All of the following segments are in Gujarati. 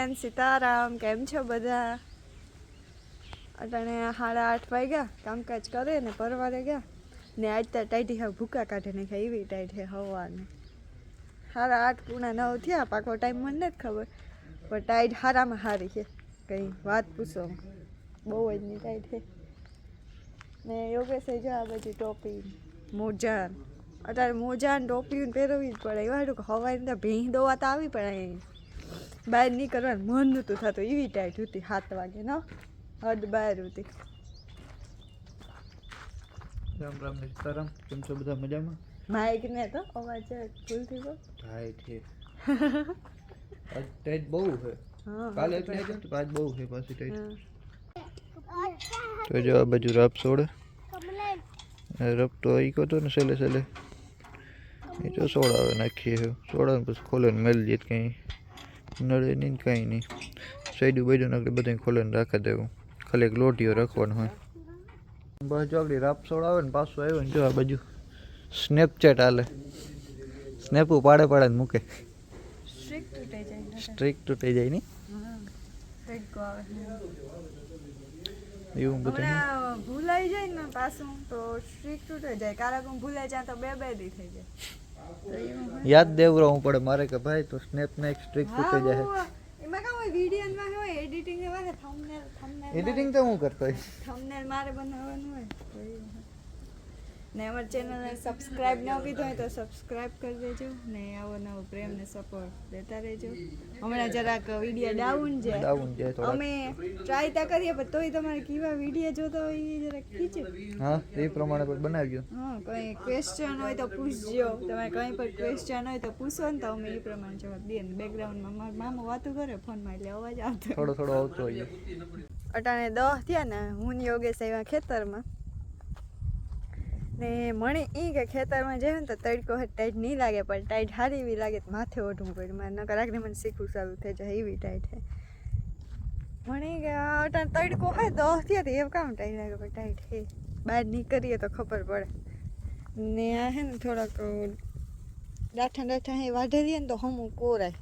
ભગવાન સીતારામ, કેમ છો બધા? અટાણે સાડા આઠ વાગ્યા, કામકાજ કરે ને પરવારે ગયા. ને આજ તો ટાઈટી હા ભૂકા કાઢે ને એવી ટાઈટ છે હવાને સાડા આઠ, પૂણા નવ થયા, પાકો ટાઈમ મને નથી ખબર. પણ ટાઈટ હારામાં હારી છે. કંઈ વાત પૂછો બહુ જ ની ટાઈટ છે. ને યોગેશે જો આ બધી ટોપી. મોજા અત્યારે મોજા ને ટોપી પહેરવી જ પડે. એવા હવાઈ ભીંહ દોવા તો આવી પડે અહીં. બહાર નીકળવાનું મન નહોતું થતું એવી ટાઈટ હતી સાત વાગે ન? હદ બહાર હતી. રામ રામ ને સીતારામ કેમ છો બધા મજામાં? માઇક ને તો અવાજ ફૂલ થઈ ગયો. હાય ઠીક આજ ટાઈટ બહુ છે. હા કાલે એક નહીં હતું આજ બહુ છે પાછી ટાઈટ. હા. તો જો આ બાજુ રફ સોડે. રફ તો ઈ કહો ને સેલે સેલે એ જો સોડાવે નાખીએ છે. સોડાવે પછી ખોલે ને મેલ દઈએ કંઈ. નડે નહીં કાંઈ નહીં. સાઈડું બાઈડું નાખી બધું ખોલાને રાખી દેવું. ખાલી એક લોટીઓ રાખવાનો હોય. બસ જો આપણી રાપસોડ આવે ને પાછું આવ્યો ને જો આ બાજુ. સ્નેપચેટ હાલે. સ્નેપું પાડે પાડે ને મૂકે. સ્ટ્રીક તૂટે જાય નહીં? એવું બધું ભૂલાઈ જાય ને પાછું તો સ્ટ્રીક તૂટે જાય. કારણ કે ભૂલાઈ જાય તો બે બે દી થઈ જાય. યાદ દેવરાવું પડે મારે કે ભાઈ તો સ્નેપ ને એક સ્ટ્રીક તૂટી જાય એમાં કાં હોય વિડીયોમાં હોય એડિટિંગ એમાં થંબનેલ થંબનેલ એડિટિંગ તો હું કરતો હોય થંબનેલ મારે બનાવવાનું હોય. ને અમારી ચેનલને સબસ્ક્રાઇબ ન કીધું હોય તો સબસ્ક્રાઇબ કરી દેજો ને આવો નવો પ્રેમ ને સપોર્ટ દેતા રહેજો. હમણાં જરાક વીડિયો ડાઉન છે. અમે ટ્રાય તા કરીએ પણ તોય તમારે કેવા વીડિયો જોતા હોય એ જરાક ખીચે. હા એ પ્રમાણે બનાવી બનાવ્યો હા કોઈ ક્વેશ્ચન હોય તો પૂછજો. તમારે કંઈ પણ ક્વેશ્ચન હોય તો પૂછો ને તો અમે એ પ્રમાણે જવાબ દઈએ ને બેકગ્રાઉન્ડમાં મારા મામા વાતો કરે ફોનમાં એટલે અવાજ આવતો થોડો થોડો આવતો હોય. અટાણે દહ થયા ને હું યોગેશ આવ્યા ખેતરમાં. ને મને એ કે ખેતરમાં જઈએ ને તો તડકો હોય ટાઈટ નહીં લાગે, પણ ટાઈટ હારી એવી લાગે માથે ઓઢવું પડે. મારે નકર આગળ મને શીખવું ચાલુ થઈ જાય એવી ટાઈટ છે મને કે, આ તડકો હોય તો તો એવું કામ ટાઈટ લાગે, પણ ટાઈટ હે. બહાર નીકળીએ તો ખબર પડે. ને આ હે ને થોડાક ડાઠા ડાઠા હે વાઢેલીએ ને તો હમું કોરાય.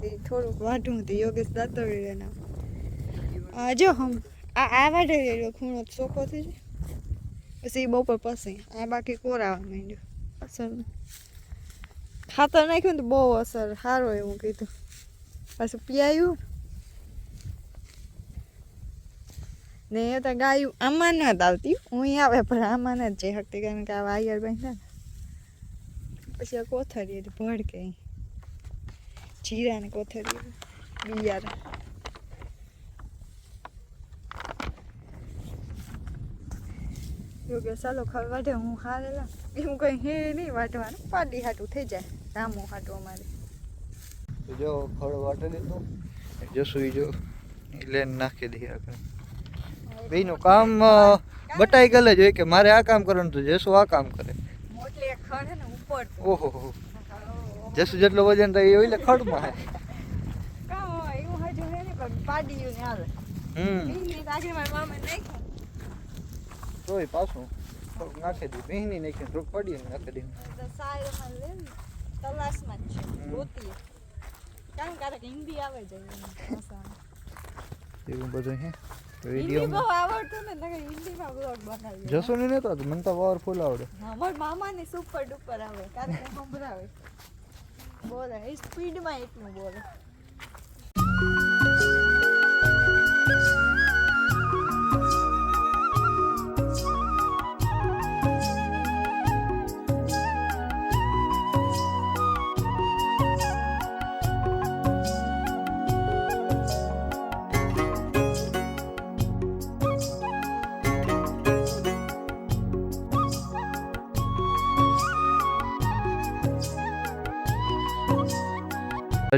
તે થોડુંક વાઢું તો યોગેશ દાતરડી એના જો હમ, આ આ વાઢેલી ખૂણો ચોખ્ખો થઈ જાય. પછી બપોર પછી. આ બાકી કોરાવા માંડ્યું. અસર ખાતર નાખ્યું ને તો બહુ અસર. સારો એવું કીધું. પાછું પીયાયું. ને એ તો ગાયું આમાં ન આવતી હું આવે પણ આમાં જ જઈ શકતી કારણ કે આ વાયર બાંધ્યા ને. પછી આ કોથળી ભડકે જીરા ને કોથળી બિયારા યોગ્ય ચાલો ખર વાઢે હું હારેલા. એમ કંઈ હે નહીં વાઢવાનું પાડી હાટું થઈ જાય. રામો હાટું અમારે. જો ખડ વાટે જો સુઈ જો. લેન નાખી દઈએ આપણે બેનું કામ બટાઈ ગયેલ જ હોય કે મારે આ કામ કરવાનું તો જેસુ આ કામ કરે. મોટલી એક ખડ હે ને ઉપર ઓહો જેસુ જેટલો વજન થાય એ એટલે ખડમાં હે. કાં હોય એવું હજુ હે ને પણ પાડીયું ને આવે હમ. આગળ મારા મામા નાખ્યું. તોય પાછું થોડુંક નાખી દઉં. ભીંગની નાખી થોડુંક પડી ને નાખી દઉં તો ને તલાસમાં જ છે ગોતીએ કારણ કે હિન્દી આવે છે એવું બધું હે? હિન્દી આવડતું ને ને નતો મને તો પાવરફુલ આવડે. મારા મામાને સુપર ડુપર આવે કારણ કે સંભળાવે. બોલે સ્પીડમાં એટલું બોલે.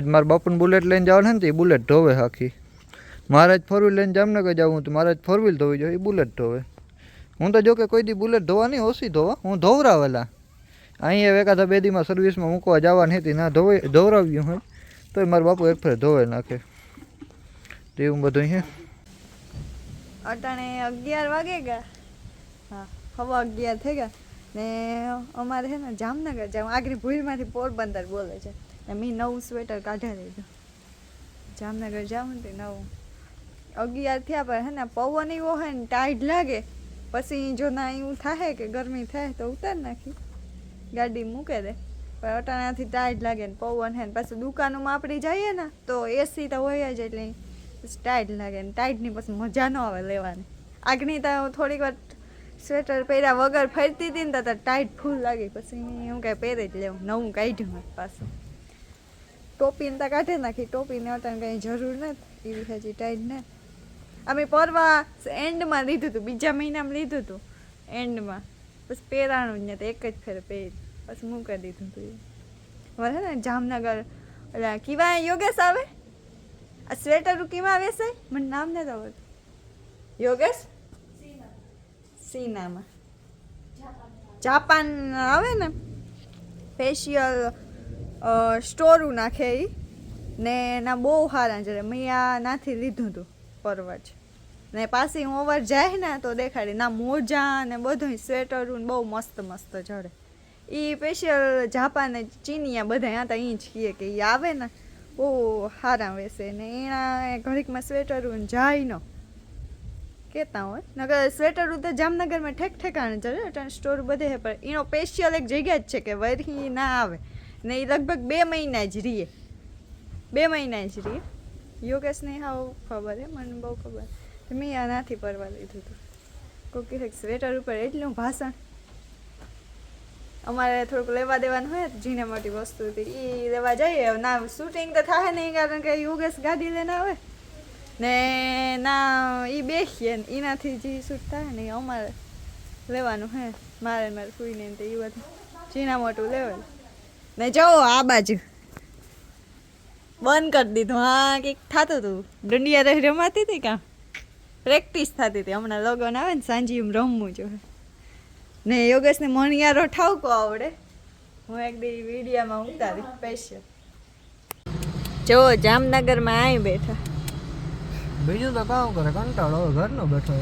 મારા બાપુને બુલેટ લઈને જવાનું ને તો એ બુલેટ ધોવે આખી. મારે જ ફોર વ્હીલ લઈને જામનગર જવું તો મારે જ ફોર વ્હીલ ધોવી જોઈએ, એ બુલેટ ધોવે. હું તો જો કે કોઈ દી બુલેટ ધોવા નહીં, ઓછી ધોવા. હું ધોવરાવેલા. અહીંયા એકાદા બે દીમાં સર્વિસમાં મૂકવા જવાની હતી, ના ધોવે, ધોવરાવ્યું હોય, તોય મારા બાપુ એક ફેર ધોવે નાખે. તો એવું બધું હે અટાણે અગિયાર વાગે ગયા. હા, હવે અગિયાર થઈ ગયા. ને અમારે છે ને જામનગર જાવ આગળ ભૂલમાંથી પોરબંદર બોલે છે. મેં નવું સ્વેટર કાઢ્યા લીધું જામનગર જાઉં ને તે નવું. અગિયાર થયા પર હે ને, પવન એવો હોય ને, ટાઈટ લાગે. પછી જો ના એવું થાય કે ગરમી થાય તો ઉતાર નાખી. ગાડી મૂકે દે. પણ અટાણાથી ટાઈટ લાગે ને, પવન હે ને, પાછું દુકાનોમાં આપણે જઈએ ને, તો એસી તો હોય જ એટલે પછી ટાઈટ લાગે ને, ટાઈટની પછી મજા ન આવે લેવાની. આગની તો થોડીક વાર સ્વેટર પહેર્યા વગર ફરતી હતી ને, તો ટાઈટ ફૂલ લાગી. પછી હું કાંઈ પહેરે જ લેવું, નવું કાઢ્યું મારે પાછું ટોપીને તો કાઢી નાખી. ટોપીને અત્યારે કંઈ જરૂર નથી. એવી સાચી ટાઈટ ને. અમે પરવા એન્ડમાં લીધું હતું. બીજા મહિનામાં લીધું હતું. એન્ડમાં બસ પહેરાણું જ નથી એક જ ફેર પહેર. બસ મૂકી દીધું હતું હવે ને જામનગર એટલે કીવા યોગેશ આવે? આ સ્વેટર કીમાં વેસે મને નામ નથી આવડતું. યોગેશ? સીનામાં. જાપાન. આવે ને? ફેશિયલ સ્ટોરું નાખે એ ને એના બહુ સારા જરે મેં આ નાથી લીધું હતું પરવા ને પાછી હું ઓવર જાય ને તો દેખાડી ના મોજા ને બધું સ્વેટરું બહુ મસ્ત મસ્ત જડે એ સ્પેશિયલ જાપાન ચીનિયા બધા ત્યાં તો અહીં જ કહીએ કે એ આવે ને બહુ સારા વેસે. ને એના ઘડીકમાં સ્વેટરું જાય ન. કહેતા હોય. નગર સ્વેટરું તો જામનગરમાં ઠેક ઠેકાણે ચડે સ્ટોર બધે પણ એનો સ્પેશિયલ એક જગ્યા જ છે કે વરહી ના આવે. ને એ લગભગ બે મહિના જ રીએ. બે મહિના જ રહીએ યોગેશને હાવ ખબર હે, મને બહુ ખબર. મેં આનાથી પરવા લીધું હતું કોકી સ્વેટર ઉપર એટલું ભાષણ. અમારે થોડુંક લેવા દેવાનું હોય ઝીણા મોટી વસ્તુ હતી. એ લેવા જઈએ. ના શૂટિંગ તો થાય નહીં કારણ કે યોગેશ ગાડી લઈને આવે. ને ના એ બેસીએ ને. એનાથી જે શૂટ થાય ને અમારે લેવાનું હે. મારે મારે સુઈને તે એ બધું. ઝીણા મોટું લેવાય. ને જો આ બાજુ. બંધ કરી દીધું. હા કંઈક થતું હતું દંડિયા રહી રમાતી હતી કાં? પ્રેક્ટિસ થતી હતી. હમણાં લગન આવે ને સાંજે એમ રમવું જોઈએ ને યોગેશને મણિયારો ઠાવકો આવડે. હું એક દી વિડીયામાં ઉતારી સ્પેશિયલ જો જામનગરમાં આવી બેઠા. બીજું તો કામ કરે કંટાળો ઘરનો બેઠો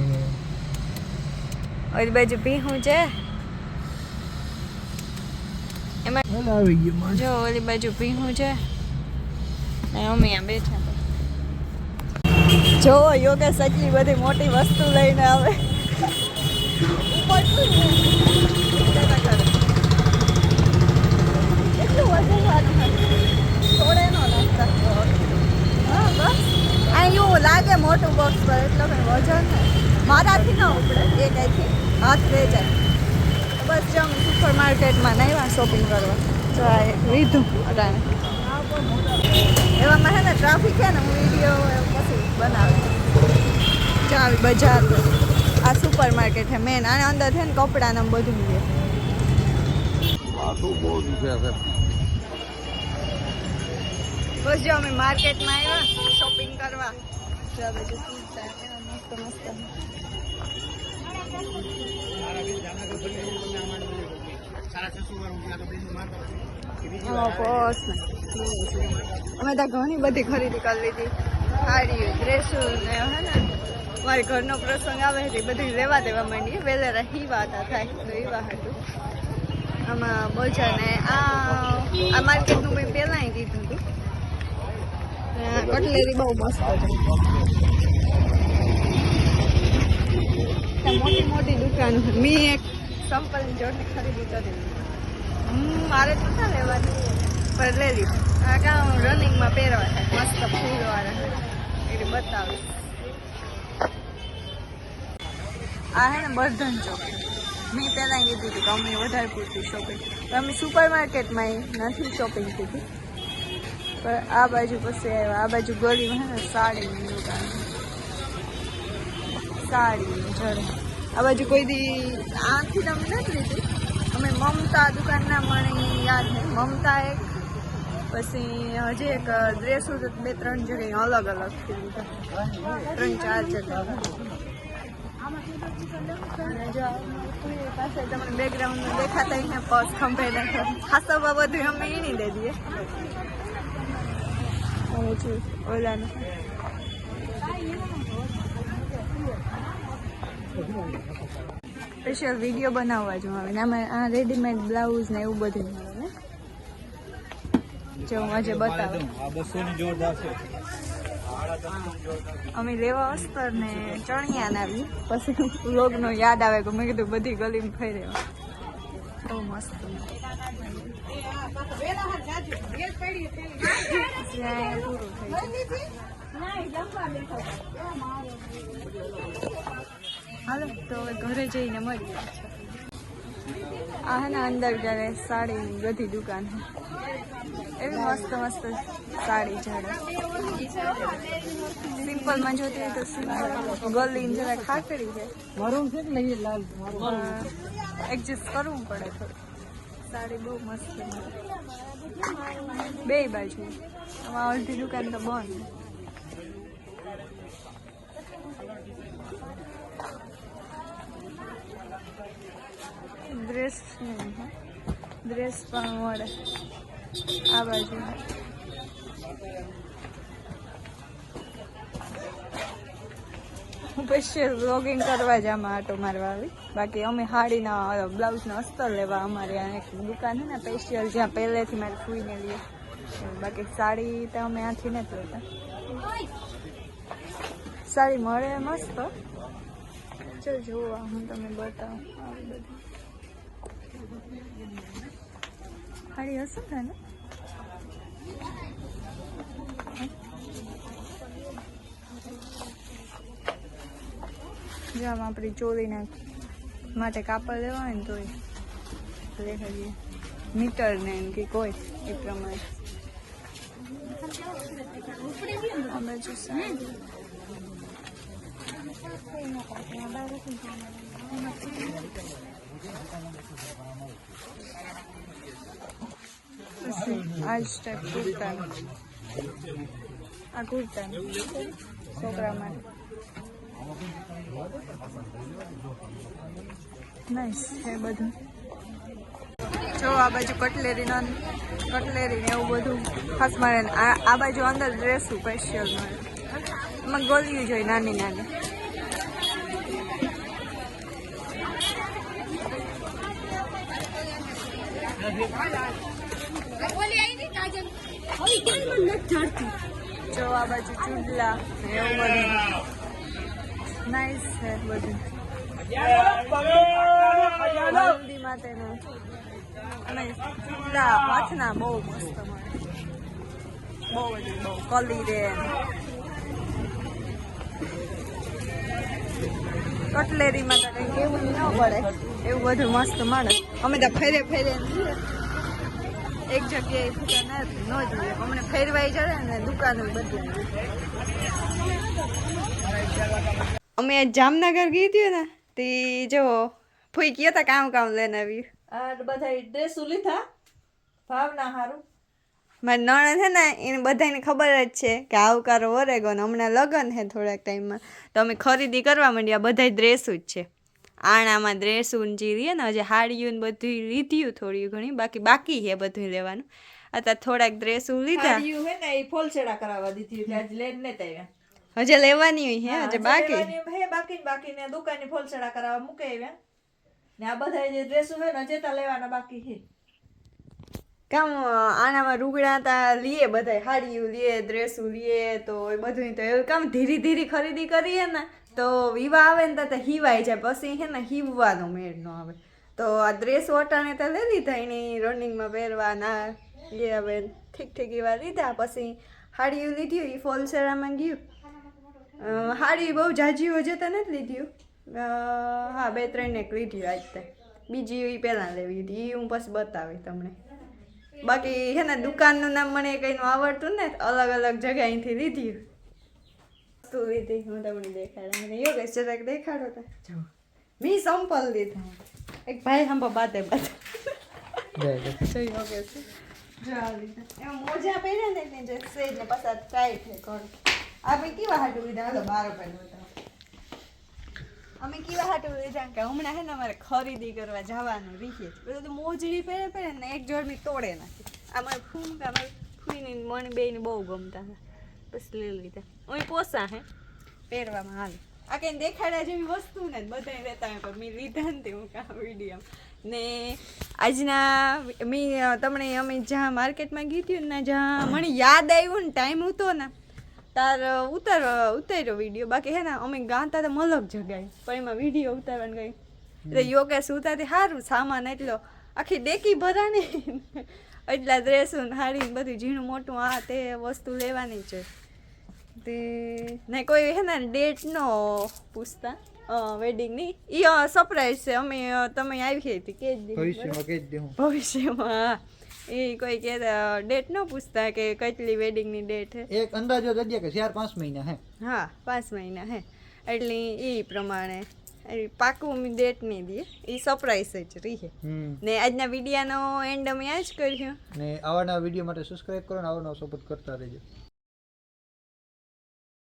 ઓલી બાજુ પીહું છે. એમાં જો ઓલી બાજુ ભીહું છે અમે અહીંયા બેઠા જો યોગેશ એટલી બધી મોટી વસ્તુ લઈને આવે. એટલું વજન હતું. નો નાખતા. હા, બસ. આ એવું લાગે મોટું બોક્સ પર એટલો કઈ વજન મારાથી ન ઉપડે એ કઈથી હાથ રહી જાય બસ જો અમે સુપર માર્કેટમાં નહીં શોપિંગ કરવા તો આ લીધું અટાણે. એવામાં છે ને ટ્રાફિક છે ને હું વીડિયો પછી બનાવે. જો આવી બજાર આ સુપર માર્કેટ છે મેન આને અંદર છે ને કપડાં ને બધું મળે બસ જો અમે માર્કેટમાં આવ્યા શોપિંગ કરવા. જો બધું મસ્ત મસ્ત અમે ત્યાં ઘણી બધી ખરીદી કરી લીધી. સાડીઓ, ડ્રેસો ને હે ને, મારી ઘરનો પ્રસંગ આવે છે બધી લેવા દેવા માંડીએ. વેલેરા હીવા હતા, થાય તો એવા હતું. આમાં બોજા ને, આ માર્કેટનું મેં પહેલાં કીધું હતું. કટલેરી બહુ મસ્ત મોટી મોટી દુકાન. મેં એક. સંપલ જોડની ખરીદી કરી મારે તો ના લેવાની. પણ લઈ લીધું આ હું રનિંગમાં પહેરવા થાય મસ્ત ફૂલવાળા. એટલે બતાવીશ આ હે ને બર્ધન ચોક મેં પહેલાં કીધું હતું કે અમે વધારે પૂરતી શોપિંગ અમે સુપર માર્કેટમાં નથી શોપિંગ કીધી. પણ આ બાજુ પછી આવ્યા. આ બાજુ ગલીમાં હે ને સાડીની દુકાન. છે. સાડી આ બાજુ કોઈ દી આથી તમે નથી લીધી. અમે મમતા દુકાનના મને યાદ છે. મમતા એક, પછી હજી એક ડ્રેસ બે ત્રણ જગ્યાએ અલગ અલગ ત્રણ ચાર જગ્યાએ. તમને બેકગ્રાઉન્ડમાં દેખાતા એને પર્સ ખંભે નાખે. ખાસા બધું અમે એની દે દઈએ. ઓલાનું. સ્પેશિયલ વીડિયો બનાવવા જો આવે ને આમાં આ રેડીમેડ બ્લાઉઝ ને એવું બધું મળે જો હું આજે બતાવું. આ બસો ની જોરદાર છે. અમે લેવા અસ્તર ને ચણિયા ના આવી. પછી વ્લોગનો યાદ આવે કે મેં કીધું બધી ગલીમાં ફરી રહ્યો બહુ મસ્ત. પૂરું થઈ જાય હાલો તો હવે ઘરે જઈને મળીએ. આ હે અંદર જ્યારે સાડીની બધી દુકાન એવી મસ્ત મસ્ત સાડી જાડે સિમ્પલમાં જોતી હોય તો સિમ્પલ ગલી જરા ખાકડી છે. મરૂન છે કે નહીં? લાલ એડજસ્ટ કરવું પડે થોડું. સાડી બહુ મસ્ત બે બાજુ. આમાં અડધી દુકાન તો બંધ. ડ્રેસ ડ્રેસ પણ મળે. આ બાજુ. હું સ્પેશિયલ બ્લોગિંગ કરવા જ આમાં આટો મારવા આવી. બાકી અમે હાડીના બ્લાઉઝના અસ્તર લેવા અમારે એક દુકાન છે ને સ્પેશિયલ જ્યાં પહેલેથી મારે ફૂઈને લઈએ. બાકી સાડી તો અમે આથી નથી લેતા. સાડી મળે મસ્ત. ચલ જોવા હું તમને બતાવું. આવી બધી. સાડી હશે ને ને જો આમાં આપણી ચોરીના માટે કાપડ લેવા હોય ને તોય દેખાડીએ મીટર ને એમ કે કોઈ એ પ્રમાણે. આ સ્ટેપ સાડી. આ કુર્તાનું છોકરા માટે નાઈસ છે બધું જો આ બાજુ કટલેરી નન કટલેરી ને એવું બધું ખાસ મારે આ બાજુ અંદર ડ્રેસ સ્પેશિયલ મળે એમાં ગોલિયું જોઈ નાની નાની જો આ બાજુ ચૂડલા એવું બધું નાઇસ છે બધું હલ્દી માટેનું અને ચૂડલા બહુ મસ્ત બહુ બધું કલી રે કટલેરીમાં તો કંઈ કેવું ન પડે. એવું બધું મસ્ત મળે. અમે તો ફેરે ફેરે. એક જગ્યાએ ફૂટા ન જોઈએ. અમને ફેરવાઈ જડે ને દુકાનો બધું. અમે જામનગર ગઈ હતી ને, તે જો ફૂઈ ગયા હતા કામ કામ લઈને આવ્યું. બધા ડ્રેસો લીધા. ભાવના હારું. મારી નણંદ છે ને એને બધાને ખબર જ છે કે આવકારો ઓરેગો ને હમણાં લગ્ન છે થોડાક ટાઈમમાં. તો અમે ખરીદી કરવા માંડ્યા બધા ડ્રેસું જ છે. આણામાં ડ્રેસું જે રહીએ ને હજી હાડીયું ને બધું લીધ્યું થોડી ઘણી બાકી બાકી છે બધું લેવાનું. અત્યારે થોડાક ડ્રેસું લીધા. હે ને એ ફોલછેડા કરાવવા દીધી એટલે આજ લઈને આવ્યા. હજે લેવાની હોય હે હજે હજી બાકી. હે બાકી બાકી ને દુકાને ફોલછેડા કરાવવા મૂકે આવ્યા. ને આ બધા જે ડ્રેસો હે ને જેતા લેવાના બાકી છે કામ આનામાં રૂગડા તા લીએ બધા હાડીયું લીએ ડ્રેસું લીએ તો એ બધું તો એવું કામ ધીરે ધીરે ખરીદી કરીએ ને, તો વિવાહ આવે ને તો હિવાય જાય, પછી હે ને હિવવાનો મેળ ન આવે. તો આ ડ્રેસ ઓટાને તો લઈ લીધા, એની રનિંગમાં પહેરવાના એ હવે ઠીક ઠીક એવા લીધા, પછી હાડીયું લીધ્યું એ ફોલસેરામાં ગયું. હાડી બહુ જાજી હોય તો નથી લીધ્યું હા, બે ત્રણ એક લીધ્યું આજ તે. બીજી એ પહેલાં લેવી હતી એ હું પછી બતાવી તમને. બાકી હે ને દુકાનનું નામ મને કંઈનું આવડતું ને અલગ અલગ જગ્યાએથી લીધી વસ્તુ લીધી હું તમને દેખાડે. મને યોગેશ જરાક દેખાડો તા. જો મેં સંપલ લીધા. એક ભાઈ હંપા બાતે બાતે જો યોગેશ જો આ લીધા એમાં મોજા પહેર્યા ને એટલે જે સેજ ને પસાર થાય છે કર આપણે કેવા હાટું લીધા? હાલો બાર રૂપિયા અમે કેવા હાટું વેચાણ કે હમણાં હે ને અમારે ખરીદી કરવા જવાનું રીખીએ બધું તો મોજડી પહેરે પહેરે ને એક જોડની તોડે નાખી. અમારે ફૂમ કે અમારે ફૂઈની મને બેને બહુ ગમતા હતા. બસ લઈ લીધા. અહીં પોસા હે. પહેરવામાં હાલ. આ કંઈ દેખાડ્યા જેવી વસ્તુ ને બધા રહેતા હોય પણ મેં લીધા ને તે હું કાં વીડિયો ને આજના મેં તમને અમે જ્યાં માર્કેટમાં ગઈ હતી ને જ્યાં મને યાદ આવ્યું ને ટાઈમ હતો ને તાર ઉતાર ઉતાર્યો વીડિયો બાકી હે ને અમે ગાતા તો મલક જગાય. પણ એમાં વીડિયો ઉતારવાનું ગઈ એટલે યોગેશ ઉતારતી સારું સામાન એટલો આખી ડેકી ભરાની. એટલા ડ્રેસો ને હાડી બધું ઝીણું મોટું આ તે વસ્તુ લેવાની છે. તે ને કોઈ હે ને ડેટ નો પૂછતા. વેડિંગની એ સરપ્રાઈઝ છે. અમે તમે આવી હતી કે ભવિષ્યમાં હું ભવિષ્યમાં. એ કોઈ કે ડેટ ન પૂછતા કે કેટલી વેડિંગની ડેટ હે. એક અંદાજો દઈએ કે ચાર પાંચ મહિના હે. હા પાંચ મહિના હે. એટલે એ પ્રમાણે એ પાકું ડેટ નહીં દે એ સરપ્રાઈઝ જ રહી. ને આજના વિડીયાનો એન્ડ અમે આ જ કર્યો. ને આવાના વીડિયો માટે સબસ્ક્રાઇબ કરો ને આવાનો સપોર્ટ કરતા રહેજો.